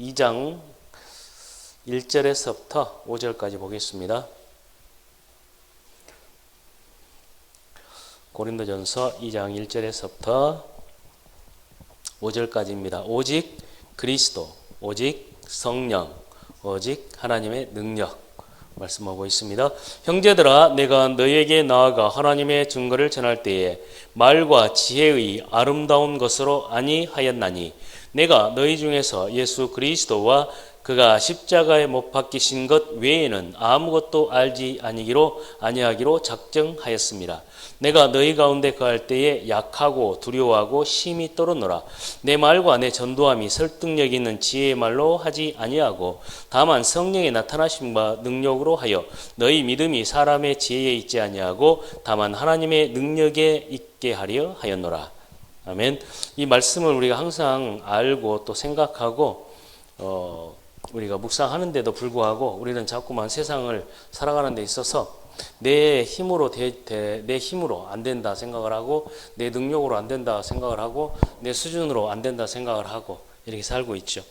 2장 1절에서부터 5절까지 보겠습니다. 고린도전서 2장 1절에서부터 5절까지입니다. 오직 그리스도, 오직 성령, 오직 하나님의 능력 말씀하고 있습니다. 형제들아 내가 너에게 나아가 하나님의 증거를 전할 때에 말과 지혜의 아름다운 것으로 아니하였나니 내가 너희 중에서 예수 그리스도와 그가 십자가에 못 박히신 것 외에는 아무것도 알지 아니기로 아니하기로 작정하였습니다. 내가 너희 가운데 거할 때에 약하고 두려워하고 심히 떨어노라. 내 말과 내 전도함이 설득력 있는 지혜의 말로 하지 아니하고 다만 성령의 나타나심과 능력으로 하여 너희 믿음이 사람의 지혜에 있지 아니하고 다만 하나님의 능력에 있게 하려 하였노라. 아멘. 이 말씀을 우리가 항상 알고 또 생각하고 어, 우리가 묵상하는데도 불구하고 우리는 자꾸만 세상을 살아가는 데 있어서 내 힘으로 대, 대, 내 힘으로 안 된다 생각을 하고 내 능력으로 안 된다 생각을 하고 내 수준으로 안 된다 생각을 하고 이렇게 살고 있죠.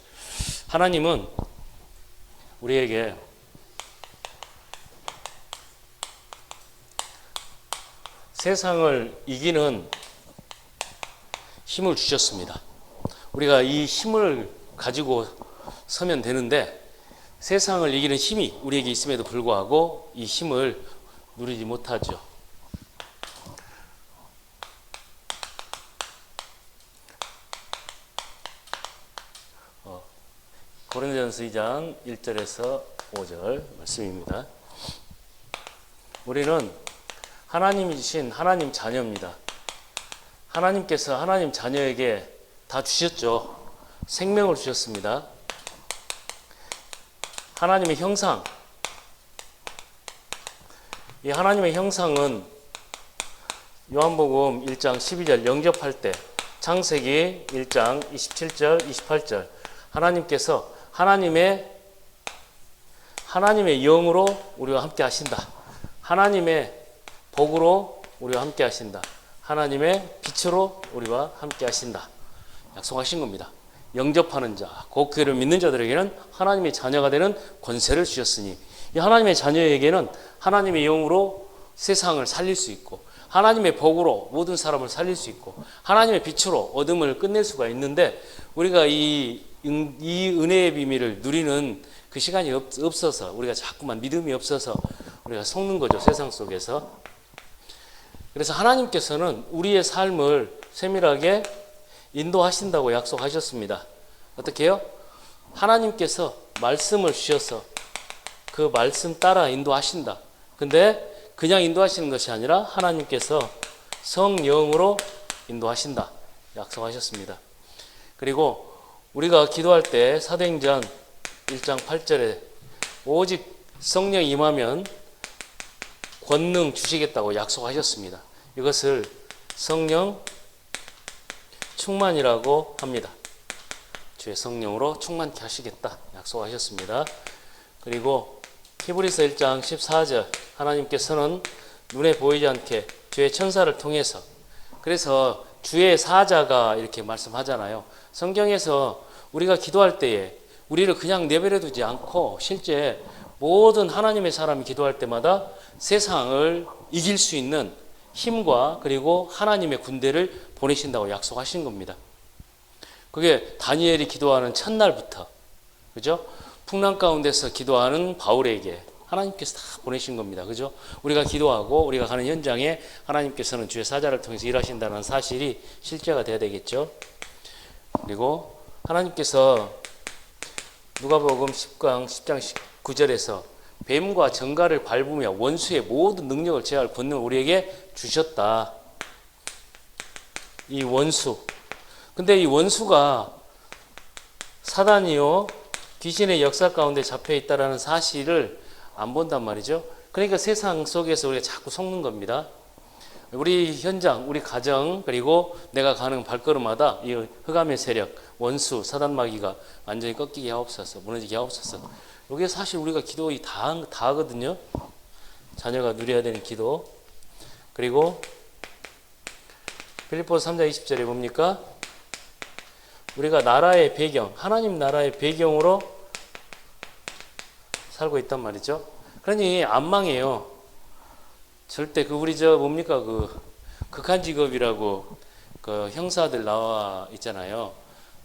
하나님은 우리에게 세상을 이기는 힘을 주셨습니다. 우리가 이 힘을 가지고 서면 되는데 세상을 이기는 힘이 우리에게 있음에도 불구하고 이 힘을 누리지 못하죠. 어, 고린도전서 2장 1절에서 5절 말씀입니다. 우리는 하나님이 주신 하나님 자녀입니다. 하나님께서 하나님 자녀에게 다 주셨죠. 생명을 주셨습니다. 하나님의 형상. 이 하나님의 형상은 요한복음 1장 12절 영접할 때 창세기 1장 27절 28절 하나님께서 하나님의 하나님의 영으로 우리와 함께 하신다. 하나님의 복으로 우리와 함께 하신다. 하나님의 빛으로 우리와 함께 하신다. 약속하신 겁니다. 영접하는 자, 곧 그를 믿는 자들에게는 하나님의 자녀가 되는 권세를 주셨으니 이 하나님의 자녀에게는 하나님의 영으로 세상을 살릴 수 있고 하나님의 복으로 모든 사람을 살릴 수 있고 하나님의 빛으로 어둠을 끝낼 수가 있는데 우리가 이, 이 은혜의 비밀을 누리는 그 시간이 없, 없어서 우리가 자꾸만 믿음이 없어서 우리가 속는 거죠 세상 속에서 그래서 하나님께서는 우리의 삶을 세밀하게 인도하신다고 약속하셨습니다. 어떻게 해요? 하나님께서 말씀을 주셔서 그 말씀 따라 인도하신다. 근데 그냥 인도하시는 것이 아니라 하나님께서 성령으로 인도하신다. 약속하셨습니다. 그리고 우리가 기도할 때 사도행전 1장 8절에 오직 성령 임하면 권능 주시겠다고 약속하셨습니다. 이것을 성령 충만이라고 합니다. 주의 성령으로 충만케 하시겠다 약속하셨습니다. 그리고 히브리서 1장 14절 하나님께서는 눈에 보이지 않게 주의 천사를 통해서 그래서 주의 사자가 이렇게 말씀하잖아요. 성경에서 우리가 기도할 때에 우리를 그냥 내버려 두지 않고 실제 모든 하나님의 사람이 기도할 때마다 세상을 이길 수 있는 힘과 그리고 하나님의 군대를 보내신다고 약속하신 겁니다. 그게 다니엘이 기도하는 첫날부터 그죠? 풍랑 가운데서 기도하는 바울에게 하나님께서 다 보내신 겁니다. 그죠? 우리가 기도하고 우리가 가는 현장에 하나님께서는 주의 사자를 통해서 일하신다는 사실이 실제가 돼야 되겠죠. 그리고 하나님께서 누가복음 10강 10장 9절에서 뱀과 정갈을 밟으며 원수의 모든 능력을 제할 권능을 우리에게 주셨다. 이 원수. 근데 이 원수가 사단이요 귀신의 역사 가운데 잡혀 있다라는 사실을 안 본단 말이죠. 그러니까 세상 속에서 우리가 자꾸 속는 겁니다. 우리 현장, 우리 가정, 그리고 내가 가는 발걸음마다 이 흑암의 세력, 원수, 사단 마귀가 완전히 꺾이게 하옵소서, 무너지게 하옵소서. 이게 사실 우리가 기도 다, 다 하거든요. 자녀가 누려야 되는 기도. 그리고 필리포스 3장 20절에 뭡니까? 우리가 나라의 배경, 하나님 나라의 배경으로 살고 있단 말이죠. 그러니 안 망해요. 절대 그 우리 저 뭡니까 그 극한 직업이라고 그 형사들 나와 있잖아요.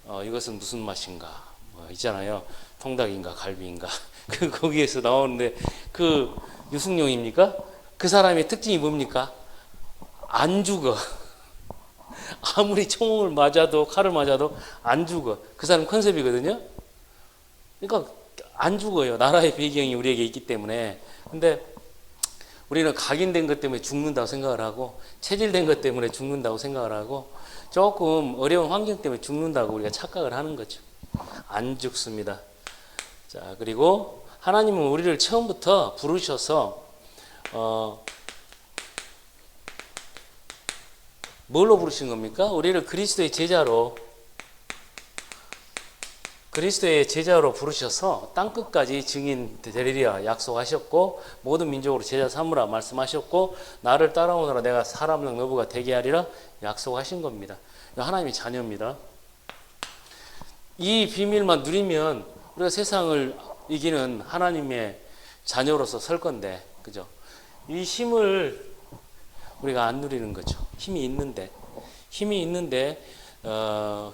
어, 이것은 무슨 맛인가 뭐 있잖아요. 통닭인가 갈비인가 그 거기에서 나오는데 그 유승용입니까? 그 사람의 특징이 뭡니까? 안 죽어. 아무리 총을 맞아도 칼을 맞아도 안 죽어. 그 사람 컨셉이거든요. 그러니까 안 죽어요. 나라의 배경이 우리에게 있기 때문에. 근데 우리는 각인된 것 때문에 죽는다고 생각을 하고 체질된 것 때문에 죽는다고 생각을 하고 조금 어려운 환경 때문에 죽는다고 우리가 착각을 하는 거죠. 안 죽습니다. 자, 그리고 하나님은 우리를 처음부터 부르셔서 어 뭘로 부르신 겁니까? 우리를 그리스도의 제자로 그리스도의 제자로 부르셔서 땅 끝까지 증인 되리라 약속하셨고 모든 민족으로 제자 삼으라 말씀하셨고 나를 따라오너라 내가 사람을 너부가 되게 하리라 약속하신 겁니다. 하나님의 자녀입니다. 이 비밀만 누리면 우리가 세상을 이기는 하나님의 자녀로서 설 건데 그죠? 이 힘을 우리가 안 누리는 거죠. 힘이 있는데 힘이 있는데 어,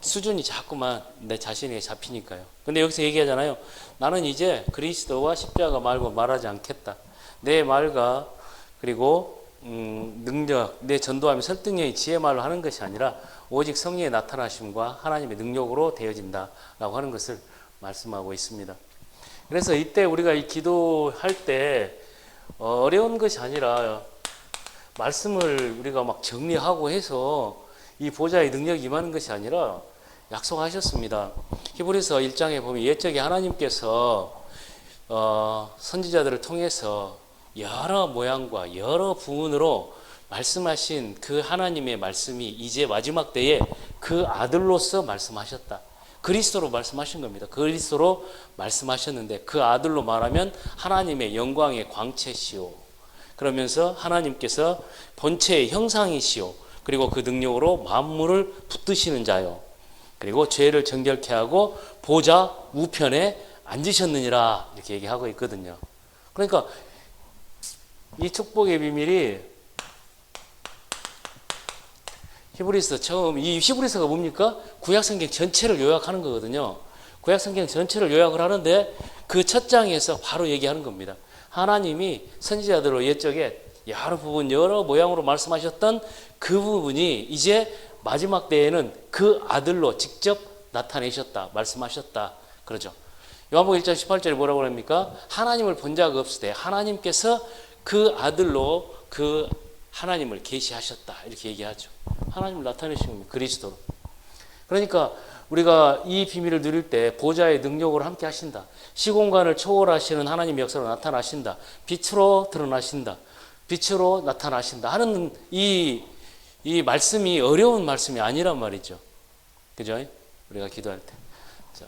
수준이 자꾸만 내 자신에게 잡히니까요. 근데 여기서 얘기하잖아요. 나는 이제 그리스도와 십자가 말고 말하지 않겠다. 내 말과 그리고 음, 능력, 내 전도하며 설득력이 지혜 말로 하는 것이 아니라 오직 성령의 나타나심과 하나님의 능력으로 되어진다라고 하는 것을 말씀하고 있습니다. 그래서 이때 우리가 이 기도할 때 어, 어려운 것이 아니라 말씀을 우리가 막 정리하고 해서 이 보좌의 능력이 임하는 것이 아니라 약속하셨습니다. 히브리서 1장에 보면 옛적에 하나님께서 어, 선지자들을 통해서 여러 모양과 여러 부분으로 말씀하신 그 하나님의 말씀이 이제 마지막 때에 그 아들로서 말씀하셨다. 그리스도로 말씀하신 겁니다. 그리스도로 말씀하셨는데 그 아들로 말하면 하나님의 영광의 광채시오. 그러면서 하나님께서 본체의 형상이시오. 그리고 그 능력으로 만물을 붙드시는 자요. 그리고 죄를 정결케 하고 보좌 우편에 앉으셨느니라 이렇게 얘기하고 있거든요. 그러니까 이 축복의 비밀이 히브리서 처음 이 히브리서가 뭡니까? 구약 성경 전체를 요약하는 거거든요. 구약 성경 전체를 요약을 하는데 그 첫 장에서 바로 얘기하는 겁니다. 하나님이 선지자들로 옛적에 여러 부분 여러 모양으로 말씀하셨던 그 부분이 이제 마지막 때에는 그 아들로 직접 나타내셨다 말씀하셨다 그러죠. 요한복음 1장 18절에 뭐라고 합니까? 하나님을 본 없을 때 하나님께서 그 아들로 그 하나님을 계시하셨다 이렇게 얘기하죠. 하나님을 나타내신 겁니다. 그리스도로. 그러니까 우리가 이 비밀을 누릴 때 보좌의 능력으로 함께 하신다. 시공간을 초월하시는 하나님의 역사로 나타나신다. 빛으로 드러나신다. 빛으로 나타나신다 하는 이, 이 말씀이 어려운 말씀이 아니란 말이죠. 그죠? 우리가 기도할 때. 자.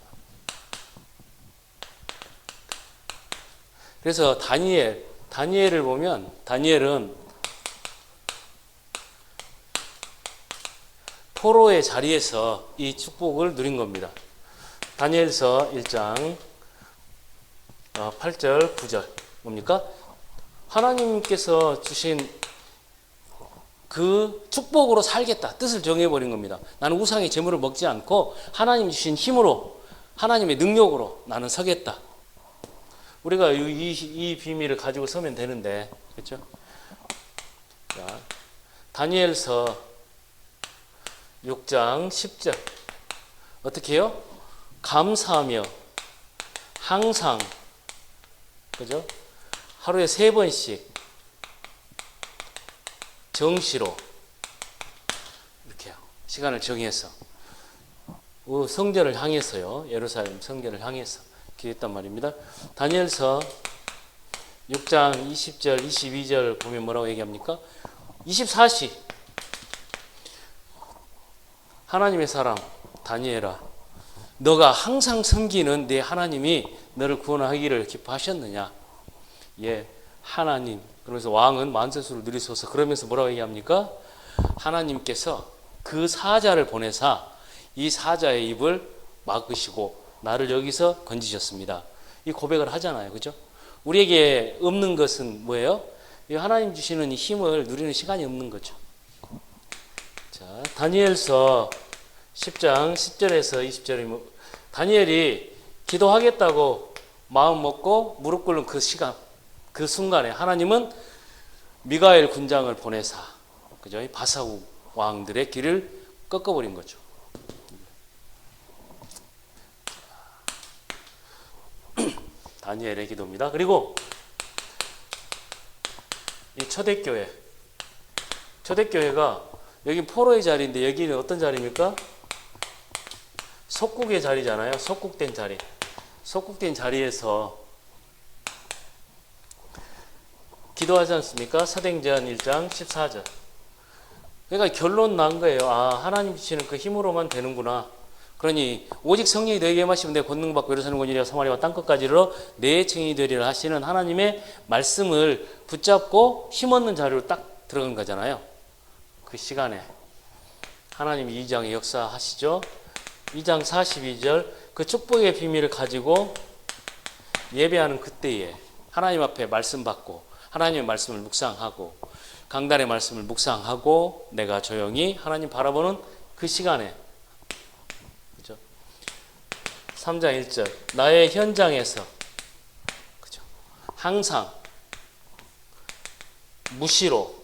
그래서 다니엘, 다니엘을 보면 다니엘은 포로의 자리에서 이 축복을 누린 겁니다. 다니엘서 1장 8절, 9절 뭡니까? 하나님께서 주신 그 축복으로 살겠다 뜻을 정해버린 겁니다. 나는 우상의 재물을 먹지 않고 하나님 주신 힘으로 하나님의 능력으로 나는 서겠다. 우리가 이, 이 비밀을 가지고 서면 되는데 그렇죠? 자, 다니엘서 6장 10절 어떻게 해요? 감사하며 항상 그죠? 하루에 세 번씩 정시로 이렇게 시간을 정해서 어, 성전을 향해서요. 예루살렘 성전을 향해서 기도했단 말입니다. 다니엘서 6장 20절, 22절 보면 뭐라고 얘기합니까? 24시 하나님의 사람 다니엘아 너가 항상 섬기는 내 하나님이 너를 구원하기를 기뻐하셨느냐? 예, 하나님. 그러면서 왕은 만세수를 누리소서. 그러면서 뭐라고 얘기합니까? 하나님께서 그 사자를 보내사 이 사자의 입을 막으시고 나를 여기서 건지셨습니다. 이 고백을 하잖아요. 그죠? 우리에게 없는 것은 뭐예요? 이 하나님 주시는 이 힘을 누리는 시간이 없는 거죠. 자, 다니엘서 10장 10절에서 20절이 뭐 다니엘이 기도하겠다고 마음 먹고 무릎 꿇는 그 시간, 그 순간에 하나님은 미가엘 군장을 보내사 그죠? 이 바사국 왕들의 길을 꺾어버린 거죠. 다니엘의 기도입니다. 그리고 이 초대교회, 초대교회가 여기 포로의 자리인데 여기는 어떤 자리입니까? 속국의 자리잖아요. 속국된 자리. 속국된 자리에서 기도하지 않습니까? 사도행전 1장 14절. 그러니까 결론 난 거예요. 아, 하나님 주시는 그 힘으로만 되는구나. 그러니 오직 성령이 너에게 마시면 내 권능 받고 예루살렘 권이라 사마리아와 땅 끝까지 이르러 내 증인이 되리라 하시는 하나님의 말씀을 붙잡고 힘없는 자리로 딱 들어간 거잖아요. 그 시간에 하나님이 2장에 역사하시죠. 2장 42절 그 축복의 비밀을 가지고 예배하는 그때에 하나님 앞에 말씀 받고 하나님의 말씀을 묵상하고 강단의 말씀을 묵상하고 내가 조용히 하나님 바라보는 그 시간에 그죠? 3장 1절 나의 현장에서 그죠? 항상 무시로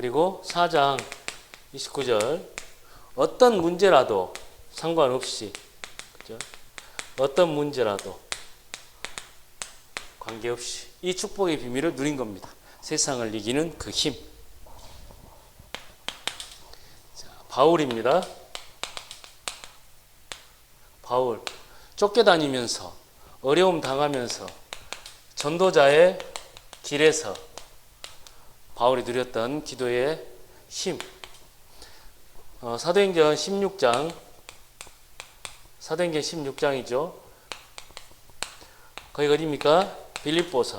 그리고 4장 29절 어떤 문제라도 상관없이 그죠? 어떤 문제라도 관계없이 이 축복의 비밀을 누린 겁니다. 세상을 이기는 그 힘. 자, 바울입니다. 바울 쫓겨다니면서 어려움 당하면서 전도자의 길에서 바울이 누렸던 기도의 힘. 어, 사도행전 16장 사도행전 16장이죠. 거기가 어디입니까? 빌립보서.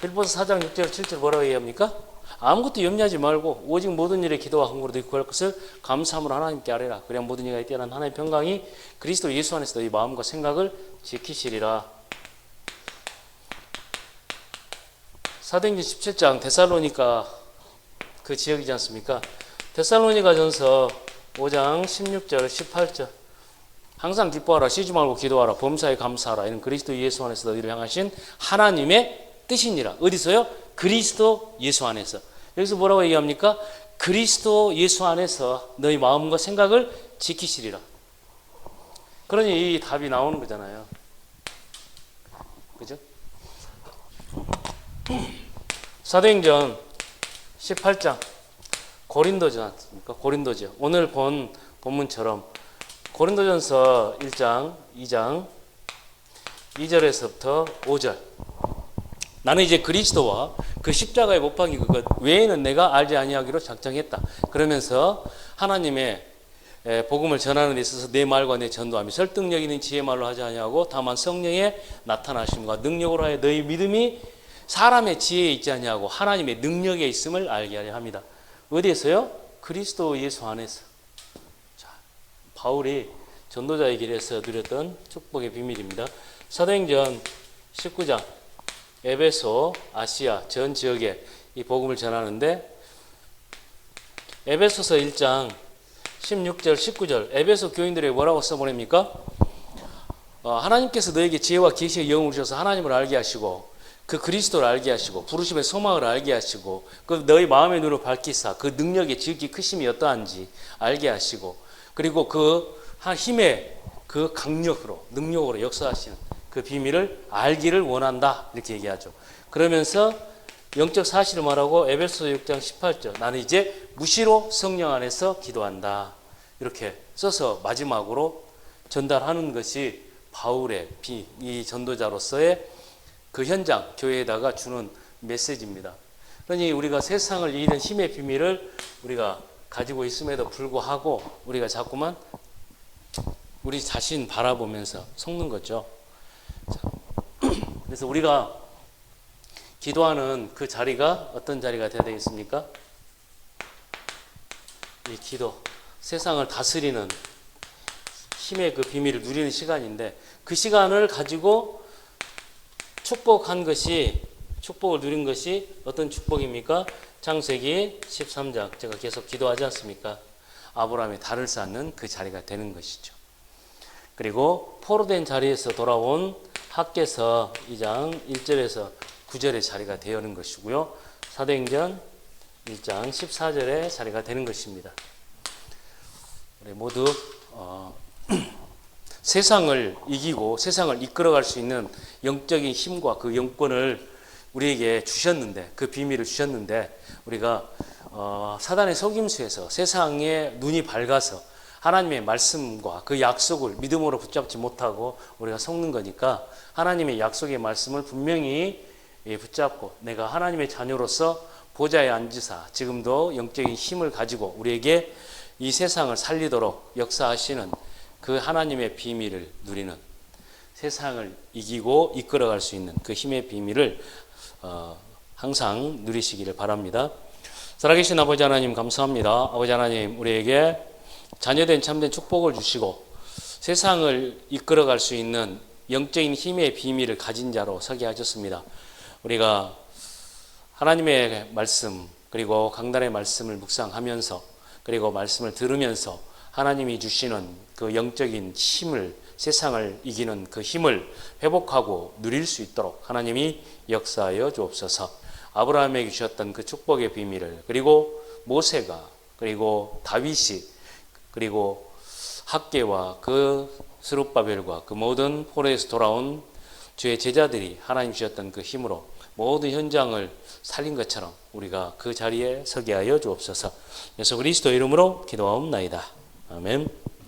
빌립보서 4장 6절 7절 뭐라고 얘기합니까? 아무것도 염려하지 말고 오직 모든 일에 기도와 간구로 너희 구할 것을 감사함으로 하나님께 아뢰라. 그래야 모든 이가 뛰어난 하나님의 평강이 그리스도 예수 안에서 너희 마음과 생각을 지키시리라. 사도행전 17장 데살로니가 그 지역이지 않습니까? 데살로니가 전서 5장 16절 18절 항상 기뻐하라 쉬지 말고 기도하라 범사에 감사하라 이는 그리스도 예수 안에서 너희를 향하신 하나님의 뜻이니라 어디서요? 그리스도 예수 안에서 여기서 뭐라고 얘기합니까? 그리스도 예수 안에서 너희 마음과 생각을 지키시리라 그러니 이 답이 나오는 거잖아요 그죠? 사도행전 18장 고린도지 않습니까? 고린도죠. 오늘 본 본문처럼 고린도전서 1장, 2장 2절에서부터 5절. 나는 이제 그리스도와 그 십자가의 못 박이 그것 외에는 내가 알지 아니하기로 작정했다. 그러면서 하나님의 에, 복음을 전하는 데 있어서 내 말과 내 전도함이 설득력 있는 지혜 말로 하지 아니하고 다만 성령의 나타나심과 능력으로 하여 너희 믿음이 사람의 지혜에 있지 아니하고 하나님의 능력에 있음을 알게 하려 합니다. 어디에서요? 그리스도 예수 안에서. 자, 바울이 전도자의 길에서 누렸던 축복의 비밀입니다. 사도행전 19장 에베소, 아시아 전 지역에 이 복음을 전하는데 에베소서 1장 16절, 19절 에베소 교인들에게 뭐라고 써보냅니까? 어, 하나님께서 너에게 지혜와 계시의 영을 주셔서 하나님을 알게 하시고 그 그리스도를 알게 하시고 부르심의 소망을 알게 하시고 그 너희 마음의 눈을 밝히사 그 능력의 지극히 크심이 어떠한지 알게 하시고 그리고 그 힘의 그 강력으로 능력으로 역사하시는 그 비밀을 알기를 원한다 이렇게 얘기하죠. 그러면서 영적 사실을 말하고 에베소 6장 18절 나는 이제 무시로 성령 안에서 기도한다 이렇게 써서 마지막으로 전달하는 것이 바울의 비, 이 전도자로서의 그 현장 교회에다가 주는 메시지입니다. 그러니 우리가 세상을 이기는 힘의 비밀을 우리가 가지고 있음에도 불구하고 우리가 자꾸만 우리 자신 바라보면서 속는 거죠. 자, 그래서 우리가 기도하는 그 자리가 어떤 자리가 되어야 되겠습니까? 이 기도, 세상을 다스리는 힘의 그 비밀을 누리는 시간인데 그 시간을 가지고 축복한 것이 축복을 누린 것이 어떤 축복입니까? 창세기 13장 제가 계속 기도하지 않습니까? 아브라함의 달을 쌓는 그 자리가 되는 것이죠. 그리고 포로 된 자리에서 돌아온 학계서 2장 1절에서 9절의 자리가 되는 것이고요. 사도행전 1장 14절의 자리가 되는 것입니다. 우리 모두 어, 세상을 이기고 세상을 이끌어갈 수 있는 영적인 힘과 그 영권을 우리에게 주셨는데 그 비밀을 주셨는데 우리가 어, 사단의 속임수에서 세상의 눈이 밝아서 하나님의 말씀과 그 약속을 믿음으로 붙잡지 못하고 우리가 속는 거니까 하나님의 약속의 말씀을 분명히 예, 붙잡고 내가 하나님의 자녀로서 보좌에 앉으사 지금도 영적인 힘을 가지고 우리에게 이 세상을 살리도록 역사하시는 그 하나님의 비밀을 누리는 세상을 이기고 이끌어갈 수 있는 그 힘의 비밀을 어, 항상 누리시기를 바랍니다. 살아계신 아버지 하나님 감사합니다. 아버지 하나님 우리에게 자녀된 참된 축복을 주시고 세상을 이끌어갈 수 있는 영적인 힘의 비밀을 가진 자로 서게 하셨습니다. 우리가 하나님의 말씀 그리고 강단의 말씀을 묵상하면서 그리고 말씀을 들으면서 하나님이 주시는 그 영적인 힘을 세상을 이기는 그 힘을 회복하고 누릴 수 있도록 하나님이 역사하여 주옵소서. 아브라함에게 주셨던 그 축복의 비밀을 그리고 모세가 그리고 다윗이 그리고 학계와 그 스룹바벨과 그 모든 포로에서 돌아온 주의 제자들이 하나님 주셨던 그 힘으로 모든 현장을 살린 것처럼 우리가 그 자리에 서게 하여 주옵소서. 예수 그리스도 이름으로 기도하옵나이다. 아멘.